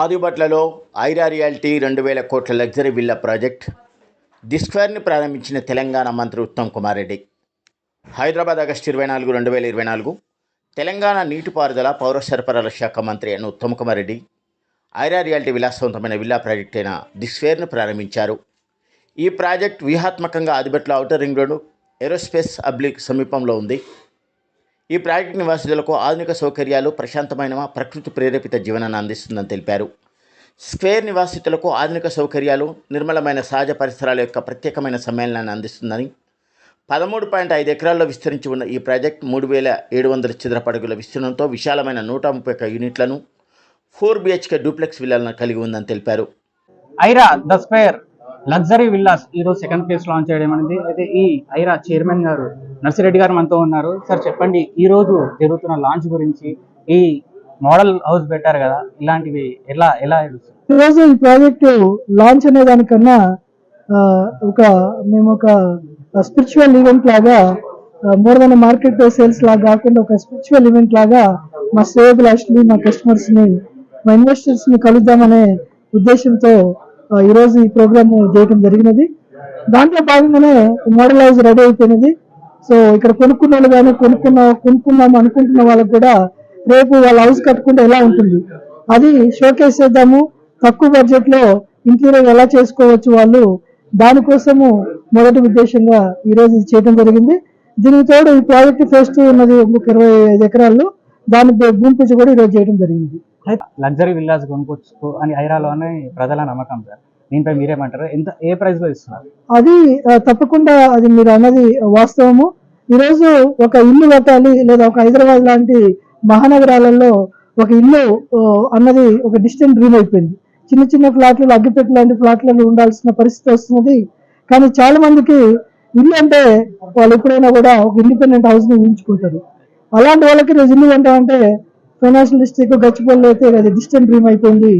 ఆదిబట్లలో Aira reality రెండు వేల కోట్ల లగ్జరీ విల్లా ప్రాజెక్ట్ డిస్క్వేర్ని ప్రారంభించిన తెలంగాణ మంత్రి ఉత్తమ్ కుమార్ రెడ్డి. హైదరాబాద్ ఆగస్టు ఇరవై నాలుగు రెండు వేల ఇరవై నాలుగు తెలంగాణ నీటిపారుదల పౌర సరఫరాల శాఖ మంత్రి అయిన ఉత్తమ్ కుమార్ రెడ్డి ఐరా రియాలిటీ విలాసవంతమైన విల్లా ప్రాజెక్ట్ అయిన డిస్క్వేర్ను ప్రారంభించారు. ఈ ప్రాజెక్ట్ వ్యూహాత్మకంగా Adibatla outer ring road aerospace oblique సమీపంలో ఉంది. ఈ ప్రాజెక్టు నివాసితులకు ఆధునిక సౌకర్యాలు ప్రశాంతమైన ప్రకృతి ప్రేరేపిత జీవనాన్ని అందిస్తుందని తెలిపారు. స్క్వేర్ నివాసితులకు ఆధునిక సౌకర్యాలు నిర్మలమైన సహజ పరిసరాల యొక్క ప్రత్యేకమైన సమ్మేళనాన్ని అందిస్తుందని పదమూడు పాయింట్ ఐదు ఎకరాల్లో విస్తరించి ఉన్న ఈ ప్రాజెక్ట్ మూడు వేల ఏడు వందల చదరపడుగుల విస్తీర్ణంతో విశాలమైన నూట ముప్పై ఒక్క యూనిట్లను ఫోర్ బిహెచ్కే డూప్లెక్స్ విల్లాలను కలిగి ఉందని తెలిపారు. Aira the square luxury villas ఈరోజు సెకండ్ ఫేజ్ లాంచ్ చేయడం అనేది అయితే ఈ ఐరా చైర్మన్ గారు నర్సిరెడ్డి గారు మనతో ఉన్నారు. సార్ చెప్పండి ఈ రోజు జరుగుతున్న లాంచ్ గురించి ఈ మోడల్ హౌస్ పెట్టారు కదా ఇలాంటివి ఎలా ఎలా ఈరోజు ఈ ప్రాజెక్టు లాంచ్ అనే దానికన్నా ఒక మేము ఒక స్పిరిచువల్ ఈవెంట్ లాగా మోర్ దెన్ మార్కెట్ సేల్స్ లాగా కాకుండా ఒక స్పిరిచువల్ ఈవెంట్ లాగా మా శ్రేయభిలాషుని మా కస్టమర్స్ని మా ఇన్వెస్టర్స్ని కలుద్దామనే ఉద్దేశంతో ఈరోజు ఈ ప్రోగ్రామ్ చేయడం జరిగినది. దాంట్లో భాగంగానే మోడల్ హౌస్ రెడీ అయిపోయినది. సో ఇక్కడ కొనుక్కున్న వాళ్ళు కానీ కొనుక్కున్న కొనుక్కుందాం అనుకుంటున్న వాళ్ళకి కూడా రేపు వాళ్ళ హౌస్ కట్టుకుంటే ఎలా ఉంటుంది? అది షోకేస్ చేద్దాము. తక్కువ బడ్జెట్లో ఇంటీరియర్ ఎలా చేసుకోవచ్చు వాళ్ళు? దానికోసము మొదటి ఉద్దేశంగా ఈ రోజు ఇది చేయడం జరిగింది. దీనికి తోడు ఈ ప్రాజెక్ట్ ఫేస్ టూ ఉన్నది ఒక ఇరవై ఐదు ఎకరాల్లో దాని భూమి పూజ కూడా ఈరోజు చేయడం జరిగింది. లగ్జరీ విల్లాస్ కొనుక్కోవచ్చు అని ఐరాలో అని ప్రజల నమ్మకం సార్. దీనిపై మీరేమంటారు? ఎంత ఏ ప్రైస్లో ఇస్తున్నారు? అది తప్పకుండా అది మీరు అన్నది వాస్తవము. ఈరోజు ఒక ఇల్లు కట్టాలి లేదా ఒక హైదరాబాద్ లాంటి మహానగరాలలో ఒక ఇల్లు అన్నది ఒక డిస్టెంట్ డ్రీమ్ అయిపోయింది. చిన్న చిన్న ఫ్లాట్లు అగ్గిపెట్టు లాంటి ఫ్లాట్లలో ఉండాల్సిన పరిస్థితి వస్తున్నది. కానీ చాలా మందికి ఇల్లు అంటే వాళ్ళు ఎప్పుడైనా కూడా ఒక ఇండిపెండెంట్ హౌస్ని ఊహించుకుంటారు. అలాంటి వాళ్ళకి రోజు ఇల్లు అంటే ఫైనాన్షియల్ డిస్ట్రిక్ట్ గచ్చిపల్లి అయితే అది డిస్టెంట్ డ్రీమ్ అయిపోయింది.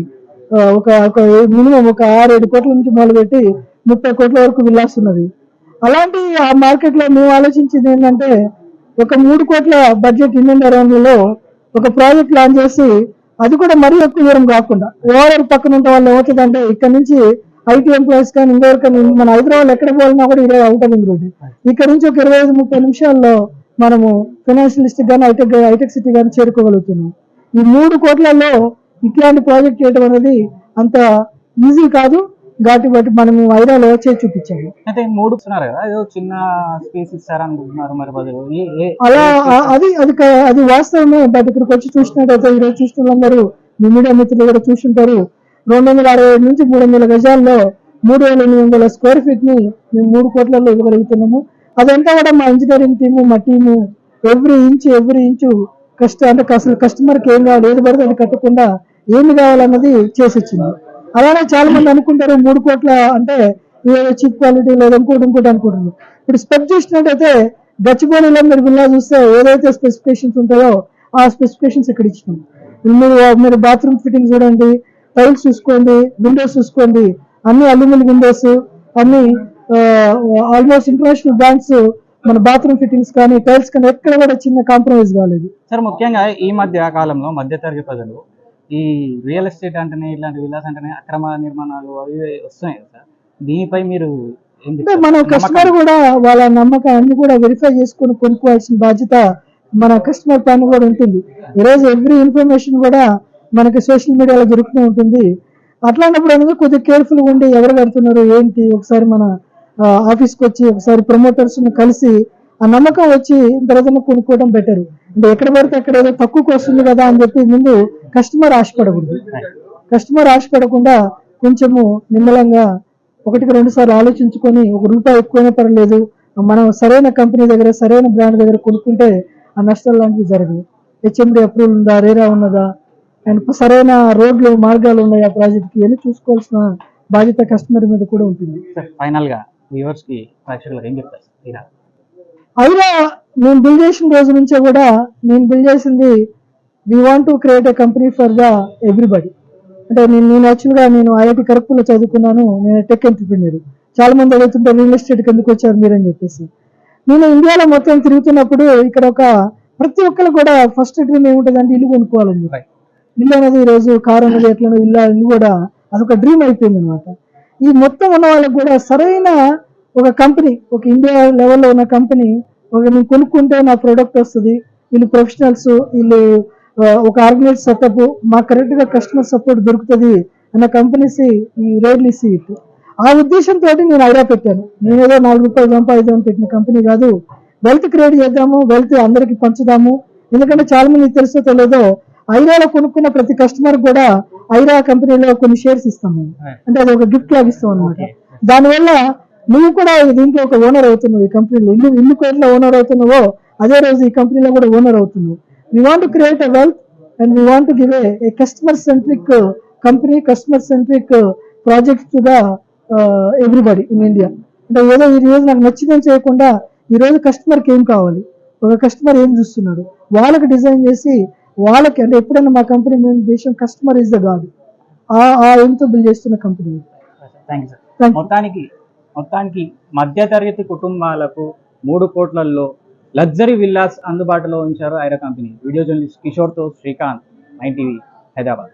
ఒక ఒక మినిమం ఒక ఆరు ఏడు కోట్ల నుంచి మొదలుపెట్టి ముప్పై కోట్ల వరకు విల్లాస్తున్నది అలాంటి ఆ మార్కెట్లో మేము ఆలోచించింది ఏంటంటే ఒక మూడు కోట్ల బడ్జెట్ ఇండియన్ అరౌండ్లలో ఒక ప్రాజెక్ట్ లాంచ్ చేసి అది కూడా మరీ ఎక్కువ దూరం కాకుండా ఎవరెవరు పక్కన ఉంటే వాళ్ళు ఏమవుతుందంటే ఇక్కడ నుంచి ఐటీ ఎంప్లాయీస్ కానీ ఇంకెవరికైనా మన హైదరాబాద్ ఎక్కడ పోవాలన్నా కూడా ఇరవై అవుటర్ రింగ్ రోడ్ ఇక్కడ నుంచి ఒక ఇరవై ఐదు ముప్పై నిమిషాల్లో మనము ఫైనాన్షియల్ డిస్ట్రిక్ట్ కానీ హైటెక్ హైటెక్ సిటీ కానీ చేరుకోగలుగుతున్నాం. ఈ మూడు కోట్లలో ఇట్లాంటి ప్రాజెక్ట్ చేయడం అనేది అంత ఈజీ కాదు. కాబట్టి బట్టి మనము ఐరాలో చేసి చూపించాము. అయితే మూడు ఇస్తున్నారు కదా ఏదో చిన్న స్పేస్ ఇస్తారనుకుంటున్నారు మరి బదులు అలా అది అది అది వాస్తవమే బట్ ఇక్కడికి వచ్చి చూసినట్టయితే ఈరోజు చూసిన వాళ్ళందరూ మీ మీడియా మిత్రులు కూడా చూస్తుంటారు రెండు వందల అరవై నుంచి మూడు వందల గజాల్లో మూడు వేల ఎనిమిది వందల స్క్వేర్ ఫీట్ని మేము మూడు కోట్లలో ఇవ్వగలుగుతున్నాము. అదంతా కూడా మా ఇంజనీరింగ్ టీము మా team every inch every inch కష్ట అంటే అసలు కస్టమర్కి ఏం కావాలి ఏది పడితే అది కట్టకుండా ఏమి కావాలన్నది చేసి ఇచ్చింది అలానే చాలా మంది అనుకుంటారు మూడు కోట్ల అంటే ఏదో చీప్ క్వాలిటీ లేదు ఇంకోటి ఇంకోటి అనుకుంటున్నారు ఇప్పుడు స్పెక్ చూసినట్టయితే గచ్చిబౌలిలో మీరు విల్లా చూస్తే ఏదైతే స్పెసిఫికేషన్స్ ఉంటాయో ఆ స్పెసిఫికేషన్స్ ఇక్కడ ఇచ్చినాం. మీరు మీరు బాత్రూమ్ ఫిట్టింగ్ చూడండి టైల్స్ చూసుకోండి విండోస్ చూసుకోండి అన్ని అల్యూమినియం విండోస్ అన్ని ఆల్మోస్ట్ ఇంటర్నేషనల్ బ్రాండ్స్ మన బాత్రూమ్ ఫిట్టింగ్స్ కానీ టైల్స్ కానీ ఎక్కడ కూడా చిన్న కాంప్రమైజ్ కాలేదు. సార్ ముఖ్యంగా ఈ మధ్య కాలంలో మధ్యతరగతి ప్రజలు ఈ రియల్ ఎస్టేట్ అంటేనే ఇలాంటి విలాస్ అంటేనే అక్రమ నిర్మాణాలు అవి వస్తున్నాయి కదా సార్. దీనిపై మీరు? మన. కస్టమర్ కూడా వాళ్ళ నమ్మకాన్ని కూడా వెరిఫై చేసుకొని కొనుక్కోవాల్సిన బాధ్యత మన కస్టమర్ పైన కూడా ఉంటుంది. ఈరోజు ఎవ్రీ ఇన్ఫర్మేషన్ కూడా మనకి సోషల్ మీడియాలో దొరుకుతూ ఉంటుంది. అట్లాంటప్పుడు అనేది కొద్దిగా కేర్ఫుల్గా ఉండి ఎవరు కడుతున్నారు ఏంటి? ఒకసారి మన ఆఫీస్కి వచ్చి ఒకసారి ప్రమోటర్స్ కలిసి ఆ నమ్మకం వచ్చి తర్వాత కొనుక్కోవడం బెటర్. అంటే ఎక్కడ పడితే అక్కడ ఏదో తక్కువకి వస్తుంది కదా అని చెప్పి ముందు కస్టమర్ ఆశపడకూడదు. కస్టమర్ ఆశపడకుండా కొంచెము నిమ్మలంగా ఒకటికి రెండు సార్లు ఆలోచించుకొని ఒక రూపాయి ఎక్కువైనా పర్లేదు మనం సరైన కంపెనీ దగ్గర సరైన బ్రాండ్ దగ్గర కొనుక్కుంటే ఆ నష్టాలు లాంటివి జరగవు. హెచ్ఎండి అప్రూవల్ ఉందా రేరా ఉన్నదా అండ్ సరైన రోడ్లు మార్గాలు ఉన్నాయి ఆ ప్రాజెక్ట్కి అని చూసుకోవాల్సిన బాధ్యత కస్టమర్ మీద కూడా ఉంటుంది. ఫైనల్గా వ్యూవర్స్కి ప్రేక్షకులకు ఏం చెప్తారు? ఇలా అయినా నేను బిల్డ్ చేసిన రోజు నుంచే కూడా నేను బిల్డ్ చేసింది we want to create a company for the everybody అంటే నేను నేను యాక్చువల్గా నేను ఐఐటి ఖరగ్పూర్లో చదువుకున్నాను నేను టెక్ ఎంటర్ప్రినియర్. చాలా మంది అడుగుతుంటారు రియల్ ఎస్టేట్కి ఎందుకు వచ్చారు మీరు అని చెప్పేసి. నేను ఇండియాలో మొత్తం తిరుగుతున్నప్పుడు ఇక్కడ ఒక ప్రతి ఒక్కరు కూడా ఫస్ట్ డ్రీమ్ ఏముంటుంది అంటే ఇల్లు కొనుక్కోవాలని ఇల్లు అనేది ఈ రోజు కారు అనేది ఎట్లనో ఇల్లు ఇల్లు కూడా అదొక డ్రీమ్ అయిపోయింది అనమాట ఈ మొత్తం ఉన్న వాళ్ళకి కూడా సరైన ఒక కంపెనీ ఒక ఇండియా లెవెల్లో ఉన్న కంపెనీ ఒక నేను కొనుక్కుంటే నా ప్రోడక్ట్ వస్తుంది వీళ్ళు ప్రొఫెషనల్స్ వీళ్ళు ఒక ఆర్గనైజ్ సెటప్ మాకు కరెక్ట్గా కస్టమర్ సపోర్ట్ దొరుకుతుంది అన్న కంపెనీస్ ఈ రేర్లీ సీట్ ఆ ఉద్దేశంతో నేను ఐరా పెట్టాను. నేను ఏదో నాలుగు రూపాయలు సంపాదిద్దామని పెట్టిన కంపెనీ కాదు. వెల్త్ క్రియేట్ చేద్దాము వెల్త్ అందరికి పంచుదాము. ఎందుకంటే చాలా మంది తెలుసో తెలియదో ఐడియాలో కొనుక్కున్న ప్రతి కస్టమర్ కూడా ఐరా కంపెనీలో కొన్ని షేర్స్ ఇస్తాం మేము. అంటే అది ఒక గిఫ్ట్ లాగా ఇస్తాం అనమాట దానివల్ల నువ్వు కూడా దీంట్లో ఒక ఓనర్ అవుతున్నావు ఈ కంపెనీలో. ఇల్లు ఇల్లు కోట్ల ఓనర్ అవుతున్నావో అదే రోజు ఈ కంపెనీలో కూడా ఓనర్ అవుతున్నావు. We want create a wealth and we want give a customer centric company customer centric project to the everybody in India అంటే ఏదో ఈ రోజు నాకు నచ్చిందని చేయకుండా ఈ రోజు కస్టమర్కి ఏం కావాలి? ఒక కస్టమర్ ఏం చూస్తున్నాడు? వాళ్ళకి డిజైన్ చేసి వాళ్ళకి అంటే ఎప్పుడైనా మా కంపెనీ మేము దేశం కస్టమర్ ఇస్ ద గాడ్ ఆ ఆ ఏంతో బిల్డ్ చేస్తున్న కంపెనీ. మొత్తానికి మొత్తానికి మధ్యతరగతి కుటుంబాలకు మూడు కోట్లలో లగ్జరీ విల్లాస్ అందుబాటులో ఉంచారు ఐరా కంపెనీ. వీడియో జర్నలిస్ట్ కిషోర్తో శ్రీకాంత్ నైన్ టీవీ హైదరాబాద్.